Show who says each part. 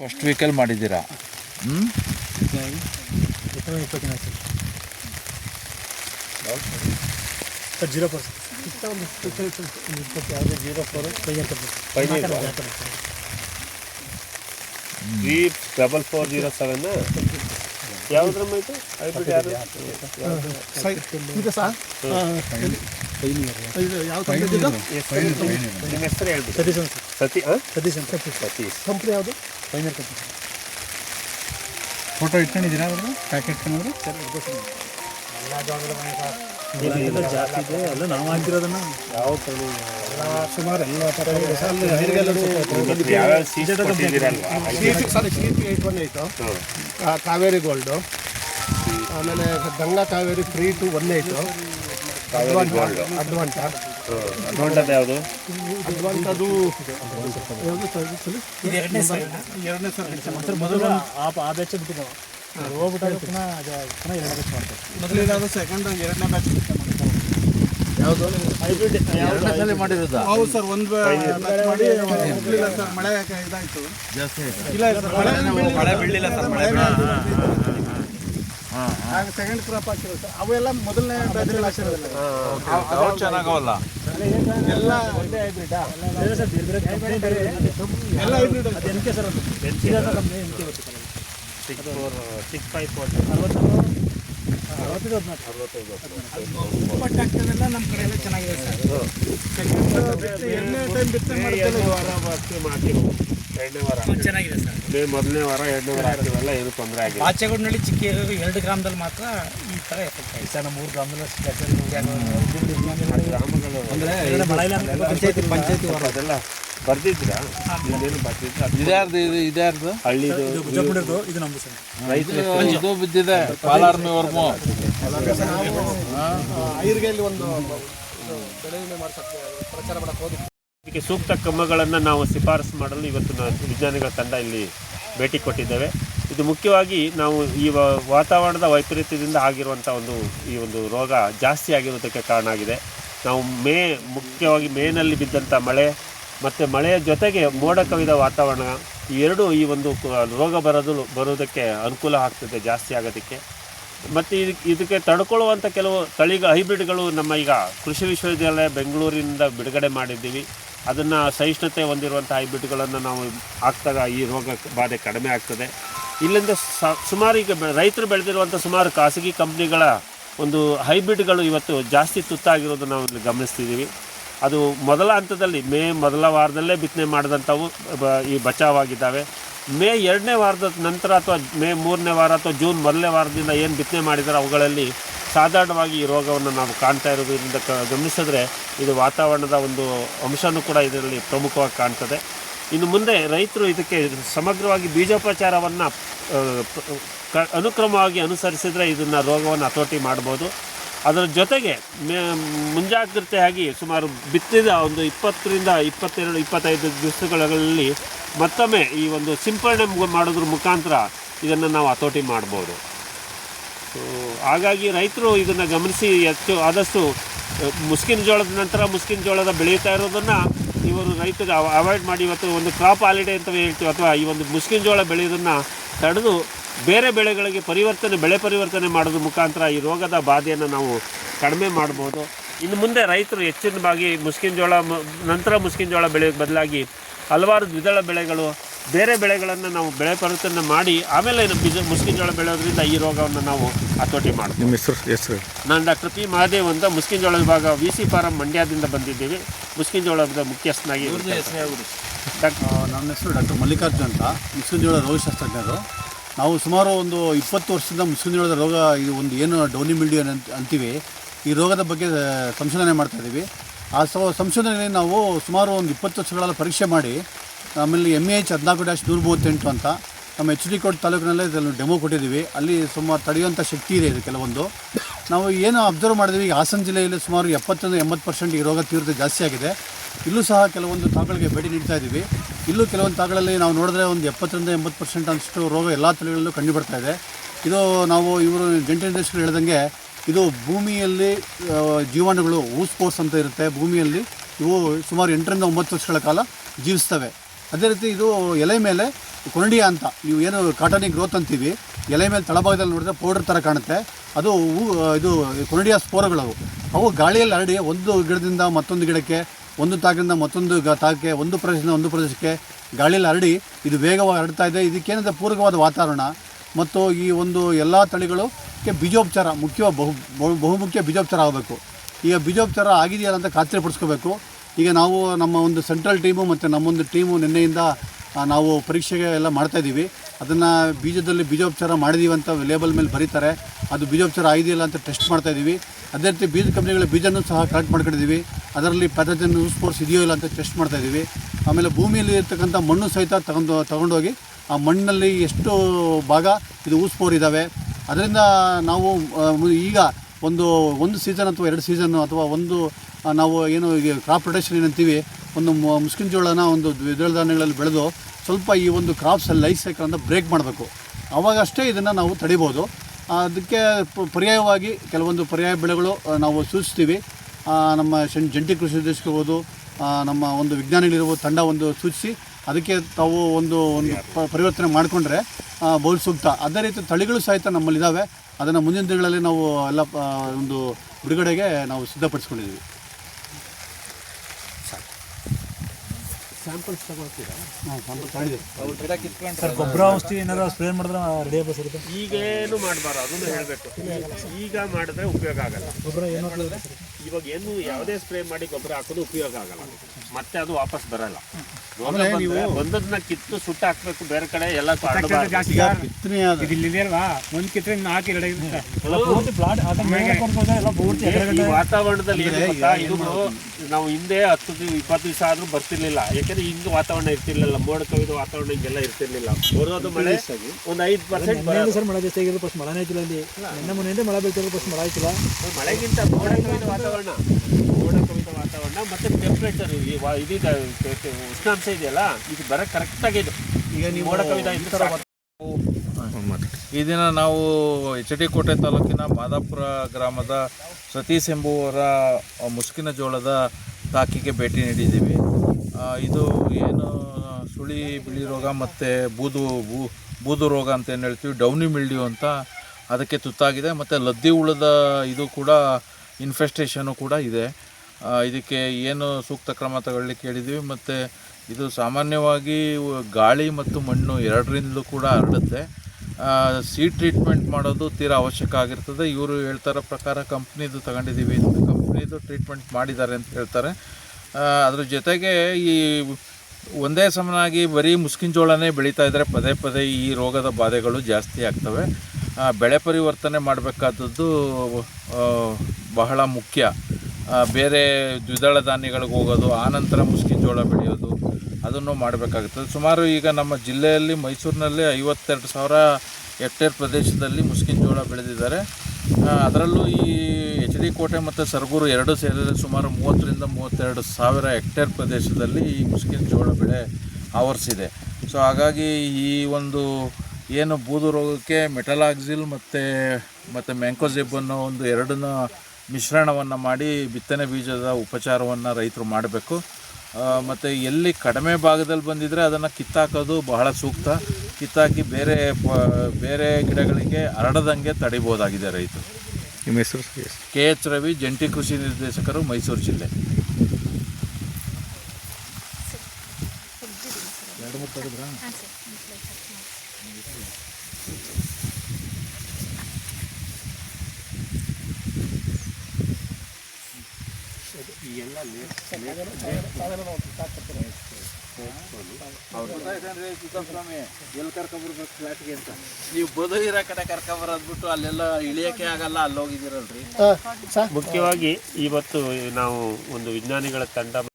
Speaker 1: First ವೀಕಲ್ಲಿ ಮಾಡಿದ್ದೀರಾ ಹ್ಞೂ
Speaker 2: ಸರ್ ಜೀರೋ ಫೋರ್ ಯಾವುದು zero four
Speaker 3: double four zero seven ಇದು ಹೈಬ್ರಿಡ್ ಯಾರು
Speaker 2: ಇದು ಸರ್?
Speaker 3: ನಿಮ್ಮ ಹೆಸರು ಹೇಳ್ಬಿಡಿ
Speaker 2: ಸತೀಶ್ ಸತೀಶ್ ಕಂಪ್ನಿ ಯಾವುದು
Speaker 1: ಫೋಟೋ ಇಟ್ಕೊಂಡಿದ್ದೀರಾ ಅವರು ಪ್ಯಾಕೆಟ್ ಏನಾದ್ರು
Speaker 2: ಎಲ್ಲ ಜಾಸ್ತಿ ಇದೆ ಎಲ್ಲ ನಾವು ಹಾಕಿರೋದನ್ನ?
Speaker 3: ಯಾವ ತಳಿ
Speaker 2: ಸುಮಾರು ಎಲ್ಲ ಥರ
Speaker 4: eight one eight. Kaveri gold. ಆಮೇಲೆ Ganga Kaveri three two one eight.
Speaker 3: Kaveri gold.
Speaker 4: Advanta.
Speaker 3: ಯಾವುದು?
Speaker 4: ಅದು ಸರ್ ಇದು
Speaker 2: ಎರಡನೇ ಸರ್ ಎರಡನೇ ಸರ್. ಮೊದಲು ಆ ಆ ಬ್ಯಾಚ್ ಬಿಟ್ಟಿದ್ದಾವೆ. ಹೋಗ್ಬಿಟ್ಟಾಗ ಪುನಃ ಅದು ಪುನಃ ಎರಡನೇ ಬ್ಯಾಚ್ ಮಾಡ್ತಾರೆ.
Speaker 4: ಮೊದಲಿರೋದು ಸೆಕೆಂಡ್ ಎರಡನೇ ಬ್ಯಾಚ್
Speaker 1: ಯಾವುದು?
Speaker 2: ಹೈಬ್ರಿಡ್
Speaker 1: ಮಾಡಿರೋದು?
Speaker 4: ಹೌದು ಸರ್ ಒಂದು ಮಾಡಿ ಹೋಗ್ಲಿಲ್ಲ ಸರ್ ಮಳೆ ಇದಾಯ್ತು.
Speaker 1: ಜಾಸ್ತಿ
Speaker 4: ಇಲ್ಲ ಸರ್ ಮಳೆ
Speaker 1: ಮಳೆ ಬೀಳಲಿಲ್ಲ ಸರ್ ಮಳೆ ಹಾಂ
Speaker 4: ಆಗ ಸೆಕೆಂಡ್ ಕ್ರಾಪ್ ಹಾಕಿರೋದು ಸರ್. ಅವೆಲ್ಲ ಮೊದಲನೇ ಬ್ಯಾಚ್ ಹಾಕಿರೋದಿಲ್ಲ.
Speaker 1: ಅವ್ರು ಚೆನ್ನಾಗವಲ್ಲ.
Speaker 4: ಎಲ್ಲ
Speaker 2: ಒಂದೇ ಹೈಬ್ರಿಡ್ ಬೇರೆ ಸರ್ ಬೇರೆ ಬೇರೆ ಕಂಪ್ನಿ ಬೇರೆ
Speaker 4: ಎಲ್ಲ hybrid
Speaker 2: ಅದು ಎನ್ ಕೆ ಸರ್ ಅದು ಸಿದ್ಧಾರ್ಥ ಕಂಪ್ನಿ ಎನ್ ಕೆ ಗೊತ್ತು sir
Speaker 3: six four six five four
Speaker 2: ಅರವತ್ತು ಅರವತ್ತೈದು ಹದಿನಾಲ್ಕು
Speaker 4: ಬಟ್ ಆಗ್ತದೆಲ್ಲ ನಮ್ಮ ಕಡೆ ಎಲ್ಲ ಚೆನ್ನಾಗಿದೆ ಸರ್. ಎರಡನೇ ಟೈಮ್ ಬಿತ್ತನೆ
Speaker 3: ವಾರ ಬರ್ತೀವಿ ಮಾಡ್ತೀವಿ ಎರಡನೇ ವಾರ
Speaker 2: ಚೆನ್ನಾಗಿದೆ ಸರ್
Speaker 3: ಮೊದಲನೇ ವಾರ ಎರಡನೇ ವಾರ ಹಾಕಿವೆಲ್ಲ ಏನು ತೊಂದರೆ
Speaker 2: ಆಚೆಗೂಡಿನಲ್ಲಿ ಚಿಕ್ಕ ಎರಡು ಗ್ರಾಮದಲ್ಲಿ ಮಾತ್ರ ಈ ಥರ ಎಫೆಕ್ಟ್ ಆಗಿದೆ ಸರ್ ಮೂರು ಗ್ರಾಮದಲ್ಲಿ ಪಂಚಾಯತಿ ಪಂಚಾಯತಿ
Speaker 3: ಅದೆಲ್ಲ ಬರ್ದಿದ್ರಾ ಇನ್ನೇನು ಬರ್ದಿದ್ರ
Speaker 1: ಇದ್ಯಾರ್ದು ಇದು ಇದ್ಯಾರ್ದು?
Speaker 3: ಹಳ್ಳಿದು
Speaker 2: ಗುಜರಾತ್ ಇದು ನಮ್ಮದು ಸರ್.
Speaker 3: ರೈತರು
Speaker 1: ಇದು ಇದು ಬಿದ್ದಿದೆ ಪಾಲಾರ್ಮಿ ವರ್ಮು.
Speaker 4: ಐರ್ಗೆಯಲ್ಲಿ ಒಂದು ಬೆಳೆ ವಿಮೆ ಮಾಡ್ಸಕ್ಕೆ ಪ್ರಚಾರ ಮಾಡಕ್ಕೆ ಹೋಗಿ
Speaker 3: ಇದಕ್ಕೆ ಸೂಕ್ತ ಕ್ರಮಗಳನ್ನು ನಾವು ಶಿಫಾರಸು ಮಾಡಲು ಇವತ್ತು ನಾವು ವಿಜ್ಞಾನಿಗಳ ತಂಡ ಇಲ್ಲಿ ಭೇಟಿ ಕೊಟ್ಟಿದ್ದೇವೆ. ಇದು ಮುಖ್ಯವಾಗಿ ನಾವು ಈ ವಾತಾವರಣದ ವೈಪರೀತ್ಯದಿಂದ ಆಗಿರುವಂಥ ಒಂದು ಈ ಒಂದು ರೋಗ ಜಾಸ್ತಿ ಆಗಿರೋದಕ್ಕೆ ಕಾರಣ ಆಗಿದೆ. ನಾವು ಮೇ ಮುಖ್ಯವಾಗಿ ಮೇನಲ್ಲಿ ಬಿದ್ದಂಥ ಮಳೆ ಮತ್ತು ಮಳೆಯ ಜೊತೆಗೆ ಮೋಡ ಕವಿದ ವಾತಾವರಣ ಈ ಎರಡು ಈ ಒಂದು ರೋಗ ಬರೋದು ಬರೋದಕ್ಕೆ ಅನುಕೂಲ ಆಗ್ತದೆ ಜಾಸ್ತಿ ಆಗೋದಕ್ಕೆ. ಮತ್ತು ಇದಕ್ಕೆ ಇದಕ್ಕೆ ತಡ್ಕೊಳ್ಳುವಂಥ ಕೆಲವು ತಳಿಗ ಹೈಬ್ರಿಡ್ಗಳು ನಮ್ಮ ಈಗ ಕೃಷಿ ವಿಶ್ವವಿದ್ಯಾಲಯ ಬೆಂಗಳೂರಿನಿಂದ ಬಿಡುಗಡೆ ಮಾಡಿದ್ದೀವಿ. ಅದನ್ನು ಸಹಿಷ್ಣುತೆ ಹೊಂದಿರುವಂಥ ಹೈಬ್ರಿಡ್ಗಳನ್ನು ನಾವು ಹಾಕ್ದಾಗ ಈ ರೋಗ ಬಾಧೆ ಕಡಿಮೆ ಆಗ್ತದೆ. ಇಲ್ಲಿಂದ ಸುಮಾರು ಈಗ ರೈತರು ಬೆಳೆದಿರುವಂಥ ಸುಮಾರು ಖಾಸಗಿ ಕಂಪ್ನಿಗಳ ಒಂದು ಹೈಬ್ರಿಡ್ಗಳು ಇವತ್ತು ಜಾಸ್ತಿ ತುತ್ತಾಗಿರೋದು ನಾವು ಇಲ್ಲಿ ಗಮನಿಸ್ತಿದ್ದೀವಿ. ಅದು ಮೊದಲ ಹಂತದಲ್ಲಿ ಮೇ ಮೊದಲ ವಾರದಲ್ಲೇ ಬಿತ್ತನೆ ಮಾಡಿದಂಥವು ಈ ಬಚಾವಾಗಿದ್ದಾವೆ. ಮೇ ಎರಡನೇ ವಾರದ ನಂತರ ಅಥವಾ ಮೇ ಮೂರನೇ ವಾರ ಅಥವಾ ಜೂನ್ ಮೊದಲನೇ ವಾರದಿಂದ ಏನು ಬಿತ್ತನೆ ಮಾಡಿದರೆ ಅವುಗಳಲ್ಲಿ ಸಾಧಾರಣವಾಗಿ ಈ ರೋಗವನ್ನು ನಾವು ಕಾಣ್ತಾ ಇರೋದ್ರಿಂದ ಗಮನಿಸಿದ್ರೆ ಇದು ವಾತಾವರಣದ ಒಂದು ಅಂಶನೂ ಕೂಡ ಇದರಲ್ಲಿ ಪ್ರಮುಖವಾಗಿ ಕಾಣ್ತದೆ. ಇನ್ನು ಮುಂದೆ ರೈತರು ಇದಕ್ಕೆ ಸಮಗ್ರವಾಗಿ ಬೀಜೋಪಚಾರವನ್ನು ಅನುಕ್ರಮವಾಗಿ ಅನುಸರಿಸಿದರೆ ಇದನ್ನು ರೋಗವನ್ನು ಹತೋಟಿ ಮಾಡ್ಬೋದು. ಅದರ ಜೊತೆಗೆ ಮುಂಜಾಗ್ರತೆಯಾಗಿ ಸುಮಾರು ಬಿತ್ತಿದ ಒಂದು ಇಪ್ಪತ್ತರಿಂದ ಇಪ್ಪತ್ತೆರಡು, ಇಪ್ಪತ್ತೈದು ದಿವಸಗಳಲ್ಲಿ ಮತ್ತೊಮ್ಮೆ ಈ ಒಂದು ಸಿಂಪರಣೆ ಮಾಡೋದ್ರ ಮುಖಾಂತರ ಇದನ್ನು ನಾವು ಹತೋಟಿ ಮಾಡ್ಬೋದು. ಸೊ, ಹಾಗಾಗಿ ರೈತರು ಇದನ್ನು ಗಮನಿಸಿ ಹೆಚ್ಚು ಆದಷ್ಟು ಮುಸ್ಕಿನ ಜೋಳದ ನಂತರ ಮುಸ್ಕಿನ ಜೋಳದ ಬೆಳೀತಾ ಇರೋದನ್ನು ಇವರು ರೈತರು ಅವಾಯ್ಡ್ ಮಾಡಿ ಇವತ್ತು ಒಂದು ಕ್ರಾಪ್ ಹಾಲಿಡೇ ಅಂತ ಹೇಳ್ತೀವಿ ಅಥವಾ ಈ ಒಂದು ಮುಸ್ಕಿನ ಜೋಳ ಬೆಳೆಯೋದನ್ನು ತಡೆದು ಬೇರೆ ಬೆಳೆಗಳಿಗೆ ಪರಿವರ್ತನೆ, ಬೆಳೆ ಪರಿವರ್ತನೆ ಮಾಡೋದ್ರ ಮುಖಾಂತರ ಈ ರೋಗದ ಬಾಧೆಯನ್ನು ನಾವು ಕಡಿಮೆ ಮಾಡ್ಬೋದು. ಇನ್ನು ಮುಂದೆ ರೈತರು ಹೆಚ್ಚಿನವಾಗಿ ಮುಸ್ಕಿನ ಜೋಳ ನಂತರ ಮುಸ್ಕಿನ ಜೋಳ ಬೆಳೆಯೋಕ್ಕೆ ಬದಲಾಗಿ ಹಲವಾರು ದ್ವಿದಳ ಬೆಳೆಗಳು ಬೇರೆ ಬೆಳೆಗಳನ್ನು ನಾವು ಬೆಳೆ ಪರಿವರ್ತನೆ ಮಾಡಿ ಆಮೇಲೆ ನಮ್ಮ ಬೀಜ ಮುಸ್ಕಿನ ಜೋಳ ಬೆಳೆಯೋದ್ರಿಂದ ಈ ರೋಗವನ್ನು ನಾವು ಹತೋಟಿ ಮಾಡ್ತೀವಿ.
Speaker 5: ನಿಮ್ಮ ಹೆಸರು ಹೆಸರು.
Speaker 3: ನಾನು ಡಾಕ್ಟರ್ ಪಿ ಮಹಾದೇವ್ ಅಂತ ಮುಸ್ಕಿನ ಜೋಳ ವಿಭಾಗ ವಿ ಸಿ ಫಾರಂ ಮಂಡ್ಯದಿಂದ ಬಂದಿದ್ದೀವಿ. ಮುಸ್ಕಿನ ಜೋಳದ ಮುಖ್ಯಸ್ಥನಾಗಿ ಡಾಕ್ಟರ್
Speaker 6: ನನ್ನ ಹೆಸರು ಡಾಕ್ಟರ್ ಮಲ್ಲಿಕಾರ್ಜುನ್ ಅಂತ. ಮುಸ್ಲಿಂಜೋಳ ರೋಗಶಾಸ್ತ್ರಜ್ಞರು. ನಾವು ಸುಮಾರು ಒಂದು ಇಪ್ಪತ್ತು ವರ್ಷದಿಂದ ಮುಸ್ಲಿಂಜೋಳದ ರೋಗ ಇದು ಒಂದು ಏನು ಡೌನಿ ಮಿಲ್ಡಿಯೋ ಅಂತ ಅಂತೀವಿ ಈ ರೋಗದ ಬಗ್ಗೆ ಸಂಶೋಧನೆ ಮಾಡ್ತಾ ಇದ್ದೀವಿ ಆ ಸೊ ಸಂಶೋಧನೆಯಲ್ಲಿ ನಾವು ಸುಮಾರು ಒಂದು ಇಪ್ಪತ್ತು ವರ್ಷಗಳ ಪರೀಕ್ಷೆ ಮಾಡಿ ಆಮೇಲೆ ಎಂ ಎಚ್ ಹದಿನಾಲ್ಕು ಡ್ಯಾಶ್ ನೂರ ಮೂವತ್ತೆಂಟು ಅಂತ. ನಮ್ಮ ಎಚ್ ಡಿ ಕೋಟ್ ತಾಲೂಕಿನಲ್ಲೇ ಇದನ್ನು ಡೆಮೋ ಕೊಟ್ಟಿದ್ದೀವಿ. ಅಲ್ಲಿ ಸುಮಾರು ತಡೆಯುವಂಥ ಶಕ್ತಿ ಇದೆ ಇದು ಕೆಲವೊಂದು. ನಾವು ಏನು ಅಬ್ಸರ್ವ್ ಮಾಡಿದ್ವಿ, ಈಗ ಹಾಸನ ಜಿಲ್ಲೆಯಲ್ಲಿ ಸುಮಾರು ಎಪ್ಪತ್ತರಿಂದ ಎಂಬತ್ತು ಪರ್ಸೆಂಟ್ ಈ ರೋಗ ತೀವ್ರತೆ ಜಾಸ್ತಿ ಆಗಿದೆ. ಇಲ್ಲೂ ಸಹ ಕೆಲವೊಂದು ತಾಗಳಿಗೆ ಭೇಟಿ ನೀಡ್ತಾ ಇದ್ದೀವಿ. ಇಲ್ಲೂ ಕೆಲವೊಂದು ತಾಗಳಲ್ಲಿ ನಾವು ನೋಡಿದ್ರೆ ಒಂದು ಎಪ್ಪತ್ತರಿಂದ ಎಂಬತ್ತು ಪರ್ಸೆಂಟ್ ಅಷ್ಟು ರೋಗ ಎಲ್ಲ ತಲೆಗಳಲ್ಲೂ ಕಂಡು ಬರ್ತಾ ಇದೆ. ಇದು ನಾವು ಇವರು ಜಂಟಿ ನಿರ್ದೇಶಕರು ಹೇಳ್ದಂಗೆ ಇದು ಭೂಮಿಯಲ್ಲಿ ಜೀವಾಣುಗಳು ಊಸ್ಪೋರ್ಸ್ ಅಂತ ಇರುತ್ತೆ. ಭೂಮಿಯಲ್ಲಿ ಇವು ಸುಮಾರು ಎಂಟರಿಂದ ಒಂಬತ್ತು ವರ್ಷಗಳ ಕಾಲ ಜೀವಿಸ್ತವೆ. ಅದೇ ರೀತಿ ಇದು ಎಲೆ ಮೇಲೆ ಕೊರಡಿಯ ಅಂತ, ನೀವು ಏನು ಕಾಟನಿ ಗ್ರೋತ್ ಅಂತೀವಿ, ಎಲೆ ಮೇಲೆ ತಳಭಾಗದಲ್ಲಿ ನೋಡಿದ್ರೆ ಪೌಡರ್ ಥರ ಕಾಣುತ್ತೆ. ಅದು ಹೂ, ಇದು ಕೊರಡಿಯ ಸ್ಪೋರಗಳವು. ಅವು ಗಾಳಿಯಲ್ಲಿ ಹರಡಿ ಒಂದು ಗಿಡದಿಂದ ಮತ್ತೊಂದು ಗಿಡಕ್ಕೆ, ಒಂದು ತಾಕಿಂದ ಮತ್ತೊಂದು ಗ ತಾಕಕ್ಕೆ ಒಂದು ಪ್ರದೇಶದಿಂದ ಒಂದು ಪ್ರದೇಶಕ್ಕೆ ಗಾಳಿಯಲ್ಲಿ ಹರಡಿ ಇದು ವೇಗವಾಗಿ ಹರಡ್ತಾ ಇದೆ. ಇದಕ್ಕೇನಂತ ಪೂರಕವಾದ ವಾತಾವರಣ. ಮತ್ತು ಈ ಒಂದು ಎಲ್ಲ ತಳಿಗಳಿಗೆ ಬೀಜೋಪಚಾರ ಮುಖ್ಯ ಬಹು, ಬಹು- ಬಹುಮುಖ್ಯ ಬೀಜೋಪಚಾರ ಆಗಬೇಕು. ಈಗ ಬೀಜೋಪಚಾರ ಆಗಿದೆಯಲ್ಲ ಅಂತ ಖಾತ್ರಿ ಪಡಿಸ್ಕೋಬೇಕು ಈಗ ನಾವು ನಮ್ಮ ಒಂದು ಸೆಂಟ್ರಲ್ ಟೀಮು ಮತ್ತು ನಮ್ಮೊಂದು ಟೀಮು ನಿನ್ನೆಯಿಂದ ನಾವು ಪರೀಕ್ಷೆಗೆ ಎಲ್ಲ ಮಾಡ್ತಾ ಇದ್ದೀವಿ. ಅದನ್ನು ಬೀಜದಲ್ಲಿ ಬೀಜೋಪಚಾರ ಮಾಡಿದ್ದೀವಿ ಅಂತ ಲೇಬಲ್ ಮೇಲೆ ಬರೀತಾರೆ. ಅದು ಬೀಜೋಪಚಾರ ಆಗಿದೆಯಲ್ಲ ಅಂತ ಟೆಸ್ಟ್ ಮಾಡ್ತಾ ಇದ್ದೀವಿ. ಅದೇ ರೀತಿ ಬೀಜ ಕಂಪ್ನಿಗಳ ಬೀಜನೂ ಸಹ ಕಲೆಕ್ಟ್ ಮಾಡ್ಕೊಂಡಿದ್ದೀವಿ. ಅದರಲ್ಲಿ ಪ್ಯಾಥೋಜನ್ ಸ್ಪೋರ್ಟ್ಸ್ ಇದೆಯೋ ಇಲ್ಲ ಅಂತ ಟೆಸ್ಟ್ ಮಾಡ್ತಾ ಇದ್ದೀವಿ. ಆಮೇಲೆ ಭೂಮಿಯಲ್ಲಿ ಇರ್ತಕ್ಕಂಥ ಮಣ್ಣು ಸಹಿತ ತಗೊಂಡು, ತಗೊಂಡೋಗಿ, ಆ ಮಣ್ಣಲ್ಲಿ ಎಷ್ಟು ಭಾಗ ಇದು ಊಸ್ಪೋರ್ ಇದ್ದಾವೆ. ಅದರಿಂದ ನಾವು ಈಗ ಒಂದು ಒಂದು ಸೀಸನ್ ಅಥವಾ ಎರಡು ಸೀಸನ್ನು ಅಥವಾ ಒಂದು ನಾವು ಏನು ಈಗ ಕ್ರಾಪ್ ರೊಟೇಷನ್ ಏನಂತೀವಿ, ಒಂದು ಮುಸ್ಕಿನ ಜೋಳನ ಒಂದು ದ್ವಿದಳ ಧಾನ್ಯಗಳಲ್ಲಿ ಬೆಳೆದು ಸ್ವಲ್ಪ ಈ ಒಂದು ಕ್ರಾಪ್ಸ್ ಲೈಫ್ ಸೈಕಲ್ ಅಂತ ಬ್ರೇಕ್ ಮಾಡಬೇಕು. ಅವಾಗಷ್ಟೇ ಇದನ್ನು ನಾವು ತಡಿಬೋದು. ಅದಕ್ಕೆ ಪರ್ಯಾಯವಾಗಿ ಕೆಲವೊಂದು ಪರ್ಯಾಯ ಬೆಳೆಗಳು ನಾವು ಸೂಚಿಸ್ತೀವಿ. ನಮ್ಮ ಜಂಟಿ ಕೃಷಿ ನಿರ್ದೇಶಕರ್ಬೋದು ನಮ್ಮ ಒಂದು ವಿಜ್ಞಾನಿಗಳಿರುವ ತಂಡ ಒಂದು ಸೂಚಿಸಿ ಅದಕ್ಕೆ ತಾವು ಒಂದು ಒಂದು ಪರಿವರ್ತನೆ ಮಾಡಿಕೊಂಡ್ರೆ ಬೌಲ್ ಸೂಕ್ತ. ಅದೇ ರೀತಿ ತಳಿಗಳು ಸಹಿತ ನಮ್ಮಲ್ಲಿದ್ದಾವೆ ಅದನ್ನು ಮುಂದಿನ ದಿನಗಳಲ್ಲಿ ನಾವು ಎಲ್ಲ ಒಂದು ಬಿಡುಗಡೆಗೆ ನಾವು ಸಿದ್ಧಪಡಿಸ್ಕೊಂಡಿದ್ದೀವಿ.
Speaker 2: ಸ್ಯಾಂಪಲ್ಸ್ ತಗೊಳ್ತೀರಾ?
Speaker 6: ಹಾಂ ಸಂಪರ್ಕ ಮಾಡಿದ್ದೀವಿ
Speaker 1: ಗಿಡ ಕಿತ್ಕೊಂಡು
Speaker 2: ಸರ್ ಗೊಬ್ಬರ ಔಷಧಿ ಏನಾದ್ರು ಸ್ಪ್ರೇ ಮಾಡಿದ್ರೆ ರೆಡಿ ಆಗೋ ಸಿಗುತ್ತೆ
Speaker 3: ಈಗೇನು ಮಾಡಬಾರ್ದು ಅದನ್ನು ಹೇಳಬೇಕು. ಈಗ ಮಾಡಿದ್ರೆ ಉಪಯೋಗ ಆಗಲ್ಲ.
Speaker 2: ಗೊಬ್ಬರ ಏನು ಮಾಡಿದ್ರೆ?
Speaker 3: ಇವಾಗ ಏನು ಯಾವುದೇ ಸ್ಪ್ರೇ ಮಾಡಿ ಗೊಬ್ಬರ ಹಾಕೋದು ಉಪಯೋಗ ಆಗಲ್ಲ. ಮತ್ತೆ ಅದು ವಾಪಸ್ ಬರಲ್ಲ.
Speaker 6: ನೀವು-
Speaker 3: ಬಂದದ್ನ ಕಿತ್ತು ಸುಟ್ಟು ಹಾಕ್ಬೇಕು ಬೇರೆ ಕಡೆ ಎಲ್ಲ ಹರಡಬಾರ್ದು.
Speaker 6: ಈಗ
Speaker 4: ಇದು ಇಲ್ಲಿ ಅಲ್ವಾ? ಒಂದು ಕಿತ್ರೆ ಇನ್ನು ನಾಲ್ಕು ಎರಡು ಇರುತ್ತೆ.
Speaker 2: ಎಲ್ಲ ಪೂರ್ತಿ ಪ್ಲಾಟ್ ಅದು ಮೇಲೆ ಕೊಡ್ಬೋದು ಎಲ್ಲ ಪೂರ್ತಿ
Speaker 3: ಈ ವಾತಾವರಣದಲ್ಲಿ ಏನು ಗೊತ್ತಾ ಇದು ನಾವು ಹಿಂದೆ ಹತ್ತು ದಿವ ಇಪ್ಪತ್ತು ದಿವಸ ಆದ್ರೂ ಬರ್ತಿರ್ಲಿಲ್ಲ. ಯಾಕಂದ್ರೆ ಹಿಂಗೆ ವಾತಾವರಣ ಇರ್ತಿರ್ಲಿಲ್ಲ. ಮೋಡ ಕವಿದ ವಾತಾವರಣ ಹಿಂಗೆಲ್ಲ ಇರ್ತಿರ್ಲಿಲ್ಲ. ಬರೋದು ಮಳೆ ಒಂದು ಐದು ಪರ್ಸೆಂಟ್
Speaker 2: ಮಳೆ ಸರ್ ಮಳೆ ಜಾಸ್ತಿ ಆಗಿರೋದು ಫಸ್ಟ್ ಮಳೆನೇ ಇಲ್ಲ. ಇಲ್ಲಿ. ನಿನ್ನೆ ಮನೆಯಿಂದ ಮಳೆ ಬೀಳ್ತಿರೋದು ಫಸ್ಟ್ ಮಳೆ ಆಯ್ತಿಲ್ಲ.
Speaker 3: ಮಳೆಗಿಂತ ಮೋಡ ಕವಿದ ವಾತಾವರಣ. ಮೋಡ ಕವಿದ ವಾತಾವರಣ ಮತ್ತೆ ಟೆಂಪ್ರೇಚರ್ ಇದೀಗ ಉಷ್ಣಾಂಶ ಇದೆಯಲ್ಲ ಇದು ಬರ ಕರೆಕ್ಟ್ ಆಗಿದೆ
Speaker 6: ಈಗ ನೀವು ಈ
Speaker 1: ದಿನ ನಾವು ಎಚ್ ಡಿ ಕೋಟೆ ತಾಲೂಕಿನ ಮಾದಾಪುರ ಗ್ರಾಮದ ಸತೀಶ್ ಎಂಬುವರ ಮುಸ್ಕಿನ ಜೋಳದ ತಾಕಿಗೆ ಭೇಟಿ ನೀಡಿದ್ದೀವಿ. ಇದು ಏನು ಸುಳಿ ಬಿಳಿ ರೋಗ ಮತ್ತು ಬೂದು ಬೂ ಬೂದು ರೋಗ ಅಂತ ಏನು ಹೇಳ್ತೀವಿ ಡೌನಿ ಮಿಲ್ಡಿಯು ಅಂತ ಅದಕ್ಕೆ ತುತ್ತಾಗಿದೆ. ಮತ್ತು ಲದ್ದಿ ಉಳದ ಇದು ಕೂಡ ಇನ್ಫೆಸ್ಟೇಷನು ಕೂಡ ಇದೆ. ಇದಕ್ಕೆ ಏನು ಸೂಕ್ತ ಕ್ರಮ ತಗೊಳ್ಳಿ ಕೇಳಿದ್ದೀವಿ ಮತ್ತು ಇದು ಸಾಮಾನ್ಯವಾಗಿ ಗಾಳಿ ಮತ್ತು ಮಣ್ಣು ಎರಡರಿಂದಲೂ ಕೂಡ ಹರಡುತ್ತೆ. ಸೀಡ್ ಟ್ರೀಟ್ಮೆಂಟ್ ಮಾಡೋದು ತೀರಾ ಅವಶ್ಯಕ ಆಗಿರ್ತದೆ. ಇವರು ಹೇಳ್ತಾರ ಪ್ರಕಾರ ಕಂಪ್ನಿದು ತಗೊಂಡಿದ್ದೀವಿ ಕಂಪ್ನಿದು ಟ್ರೀಟ್ಮೆಂಟ್ ಮಾಡಿದ್ದಾರೆ ಅಂತ ಹೇಳ್ತಾರೆ. ಅದ್ರ ಜೊತೆಗೆ ಈ ಒಂದೇ ಸಮನಾಗಿ ಬರೀ ಮುಸ್ಕಿನ ಜೋಳನೇ ಬೆಳೀತಾ ಇದ್ದರೆ ಪದೇ ಪದೇ ಈ ರೋಗದ ಬಾಧೆಗಳು ಜಾಸ್ತಿ ಆಗ್ತವೆ. ಬೆಳೆ ಪರಿವರ್ತನೆ ಮಾಡಬೇಕಾದದ್ದು ಬಹಳ ಮುಖ್ಯ. ಬೇರೆ ದ್ವಿದಳ ಧಾನ್ಯಗಳಿಗೆ ಹೋಗೋದು ಆನಂತರ ಮುಸ್ಕಿನ ಜೋಳ ಬೆಳೆಯೋದು ಅದನ್ನು ಮಾಡಬೇಕಾಗುತ್ತದೆ. ಸುಮಾರು ಈಗ ನಮ್ಮ ಜಿಲ್ಲೆಯಲ್ಲಿ ಮೈಸೂರಿನಲ್ಲಿ ಐವತ್ತೆರಡು ಸಾವಿರ ಹೆಕ್ಟೇರ್ ಪ್ರದೇಶದಲ್ಲಿ ಮುಸ್ಕಿನ ಜೋಳ ಬೆಳೆದಿದ್ದಾರೆ. ಅದರಲ್ಲೂ ಈ ಎಚ್ ಡಿ ಕೋಟೆ ಮತ್ತು ಸರ್ಗೂರು ಎರಡು ಸೇರಿದರೆ ಸುಮಾರು ಮೂವತ್ತರಿಂದ ಮೂವತ್ತೆರಡು ಸಾವಿರ ಹೆಕ್ಟೇರ್ ಪ್ರದೇಶದಲ್ಲಿ ಈ ಮುಸ್ಕಿನ ಜೋಳ ಬೆಳೆ ಆವರಿಸಿದೆ. ಸೊ, ಹಾಗಾಗಿ ಈ ಒಂದು ಏನು ಬೂದು ರೋಗಕ್ಕೆ ಮೆಟಲಾಕ್ಸಿಲ್ ಮತ್ತು ಮತ್ತು ಮ್ಯಾಂಕೋಜೆಬ್ ಅನ್ನೋ ಒಂದು ಎರಡನ್ನ ಮಿಶ್ರಣವನ್ನು ಮಾಡಿ ಬಿತ್ತನೆ ಬೀಜದ ಉಪಚಾರವನ್ನು ರೈತರು ಮಾಡಬೇಕು. ಮತ್ತು ಎಲ್ಲಿ ಕಡಿಮೆ ಭಾಗದಲ್ಲಿ ಬಂದಿದ್ದರೆ ಅದನ್ನು ಕಿತ್ತಾಕೋದು ಬಹಳ ಸೂಕ್ತ. ಕಿತ್ತಾಕಿ ಬೇರೆ ಪ- ಬೇರೆ ಗಿಡಗಳಿಗೆ ಹರಡದಂಗೆ ತಡಿಬೋದಾಗಿದೆ ರೈತರು.
Speaker 5: ನಿಮ್ಮ ಹೆಸರು
Speaker 1: ಕೆ ಎಚ್ ರವಿ ಜಂಟಿ ಕೃಷಿ ನಿರ್ದೇಶಕರು ಮೈಸೂರು ಜಿಲ್ಲೆ. ಎಲ್ಲಿ ಕರ್ಕೊಂಬರ್ಬೇಕು ಫ್ಲಾಟ್ಗೆ ಅಂತ? ನೀವು ಬದು ಇರೋ ಕಡೆ ಕರ್ಕೊಂಬರೋದ್ಬಿಟ್ಟು ಅಲ್ಲೆಲ್ಲ ಇಳಿಯಕ್ಕೆ ಆಗಲ್ಲ ಅಲ್ಲಿ ಹೋಗಿದ್ದೀರಲ್ರಿ
Speaker 3: ಮುಖ್ಯವಾಗಿ ಇವತ್ತು ನಾವು ಒಂದು ವಿಜ್ಞಾನಿಗಳ ತಂಡ